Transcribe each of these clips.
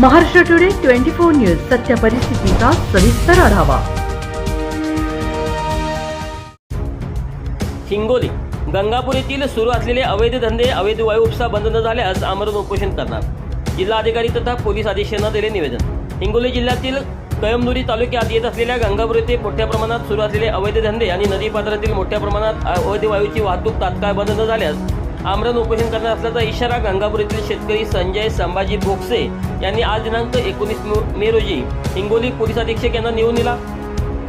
Maharashtra today twenty four news सत्य परिस्थितीचा सविस्तर आढावा. हिंगोली गंगापूर येथील सुरू असलेले अवैध धंदे अवैध वायू उपसा बंद न झाल्यास आमरण उपोषण करणार. जिल्हाधिकारी तथा पोलीस अधीक्षकांना दिले निवेदन. हिंगोली जिल्ह्यातील कळमनुरी तालुक्यात येत असलेल्या गंगापूर येथे मोठ्या प्रमाणात सुरू असलेले अवैध धंदे आणि नदीपात्रातील मोठ्या प्रमाणात अवैध वायूची वाहतूक तात्काळ बंद न झाल्यास आमरण उपोषण करणार असल्याचा इशारा गंगापूर येथील शेतकरी संजय संभाजी बोक्से यांनी आज दिनांक एकोणीस मे रोजी हिंगोली पोलीस अधीक्षक यांना नेऊन दिला.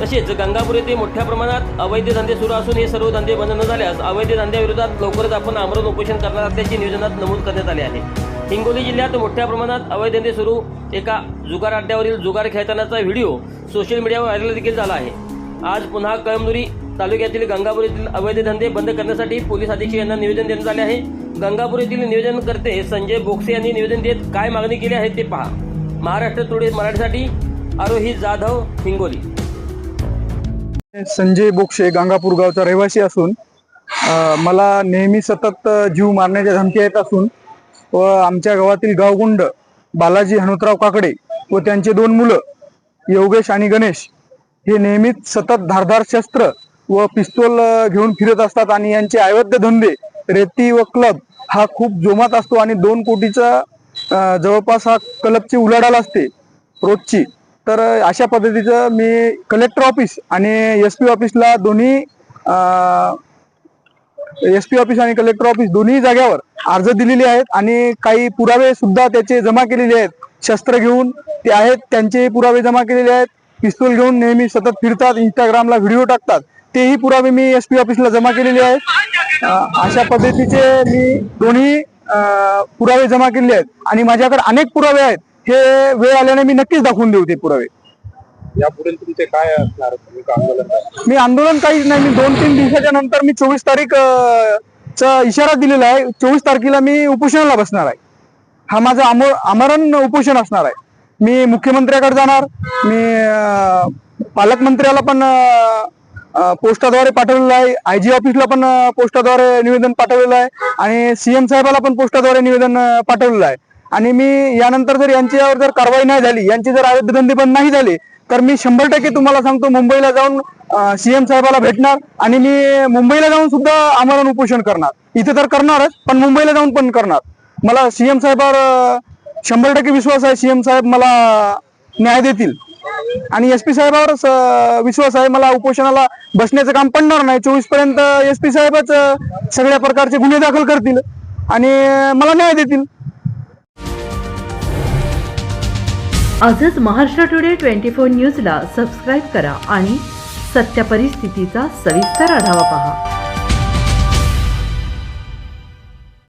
तसेच गंगापूर येथे मोठ्या प्रमाणात अवैध धंदे सुरू असून हे सर्व धंदे बंद न झाल्यास अवैध धंद्याविरोधात लवकरच आपण आमरण उपोषण करणार असल्याचे नियोजनात नमूद करण्यात आले आहे. हिंगोली जिल्ह्यात मोठ्या प्रमाणात अवैध धंदे सुरू एका जुगार अड्ड्यावरील जुगार खेळतानाचा व्हिडिओ सोशल मीडियावर व्हायरल देखील झाला आहे. आज पुन्हा कळमनुरी तालुक्यातील गंगापूर येथील अवैध धंदे बंद करण्यासाठी पोलीस अधीक्षक यांना निवेदन देण्यात आले आहे. गंगापूर येथील निवेदनकर्ते संजय बोक्से यांनी निवेदन देत काय मागणी केली आहे ते पहा. महाराष्ट्र टुडे मराठीसाठी आरोही जाधव हिंगोली. संजय बोक्षे गंगापूर गावचा रहिवासी असून मला नेहमी सतत जीव मारण्याच्या धमक्या येत असून व आमच्या गावातील गावगुंड बालाजी हनुतराव काकडे व त्यांचे दोन मुलं योगेश आणि गणेश हे नेहमीच सतत धारधार शस्त्र व पिस्तोल घेऊन फिरत असतात आणि यांचे अवैध धंदे रेती व क्लब हा खूप जोमात असतो आणि दोन कोटीचा जवळपास हा क्लबची उलाढाल असते रोजची. तर अशा पद्धतीचं मी कलेक्टर ऑफिस आणि एस पी ऑफिसला दोन्ही एस पी ऑफिस आणि कलेक्टर ऑफिस दोन्ही जाग्यावर अर्ज दिलेले आहेत आणि काही पुरावे सुद्धा त्याचे जमा केलेले आहेत. शस्त्र घेऊन ते आहेत त्यांचे पुरावे जमा केलेले आहेत. पिस्तूल घेऊन नेहमी सतत फिरतात इंस्टाग्रामला व्हिडिओ टाकतात. तेही पुरावे मी एस पी ऑफिसला जमा केलेले आहेत. अशा पद्धतीचे मी दोन्ही पुरावे जमा केलेले आहेत. आणि माझ्याकडे अनेक पुरावे आहेत. हे वेळ आल्याने मी नक्कीच दाखवून देऊ ते पुरावे. यापुढे तुमचे काय असणार? मी आंदोलन काहीच नाही. मी दोन तीन दिवसाच्या नंतर मी चोवीस तारीख चा इशारा दिलेला आहे. चोवीस तारखेला मी उपोषणाला बसणार आहे. हा माझा आमो आमरण उपोषण असणार आहे. मी मुख्यमंत्र्याकडे जाणार. मी पालकमंत्र्याला पण पोस्टाद्वारे पाठवलेलं आहे. आय जी ऑफिसला पण पोस्टाद्वारे निवेदन पाठवलेलं आहे. आणि सीएम साहेबाला पण पोस्टाद्वारे निवेदन पाठवलेलं आहे. आणि मी यानंतर जर यांच्यावर जर कारवाई नाही झाली यांचे जर अवैध पण बंद नाही झाले तर मी शंभर टक्के तुम्हाला सांगतो मुंबईला जाऊन सीएम साहेबाला भेटणार. आणि मी मुंबईला जाऊन सुद्धा आमरण उपोषण करणार. इथे तर करणारच पण मुंबईला जाऊन पण करणार. मला सीएम साहेबावर शंभर टक्के विश्वास आहे. सीएम साहेब मला न्याय देतील. आणि एस पी साहेबावर स- विश्वास आहे. मला उपोषणाला बसण्याचं काम पडणार नाही. चोवीसपर्यंत एस पी साहेबच अं, सगळ्या प्रकारचे गुन्हे दाखल करतील आणि अं, मला न्याय देतील. आजच महाराष्ट्र टुडे ट्वेंटी फोर न्यूजला सबस्क्राईब करा आणि सत्य परिस्थितीचा सविस्तर आढावा पहा.